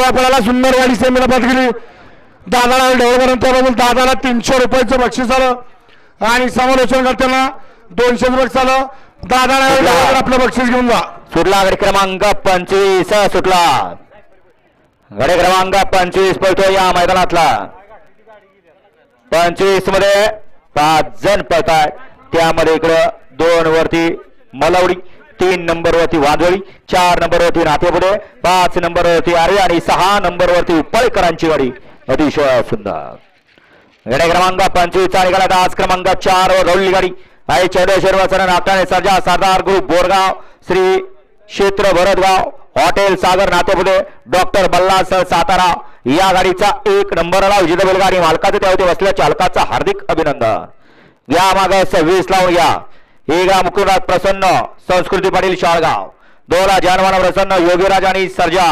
शिवापडाला सुंदर वाडी सेमीला पदगिरी दादाला त्याबद्दल दादाला तीनशे रुपयाचं बक्षीस आलं आणि समालोचन करताना दोनशे रुपये आलं दादाला आपलं बक्षीस घेऊन जा. सुटला गडी क्रमांक पंचवीस सुटला. गडी क्रमांक पंचवीस पळतो या मैदानातला. पंचवीसमध्ये पाच जण पळताय त्यामध्ये इकडं दोन वरती मलवडी. तीन नंबर वरती चार नंबर वरती नातेपुडे पाच नंबर वरती आरे आणि सहा नंबर वरती उपळकरांची वाडी. अतिशय सुंदर. गडे क्रमांक पंचवीसचा निघाला आज क्रमांक चार वर गाडी. आहे चौडेश्वर वसरण नागठाणे सर्जा सरदार ग्रुप बोरगाव श्री क्षेत्र भरतगाव हॉटेल सागर नातेपुडे डॉक्टर बल्लास सातारा. या गाडीचा एक नंबरला विजेता बैलगाडी मालकाचे त्यावरती बसल्या चालकाचा हार्दिक अभिनंदन. या माग सव्वीस लावून या. एक मुकुंदराज प्रसन्न संस्कृती पाटील शाळगाव. दोला जानवाना प्रसन्न योगीराज आणि सर्जा.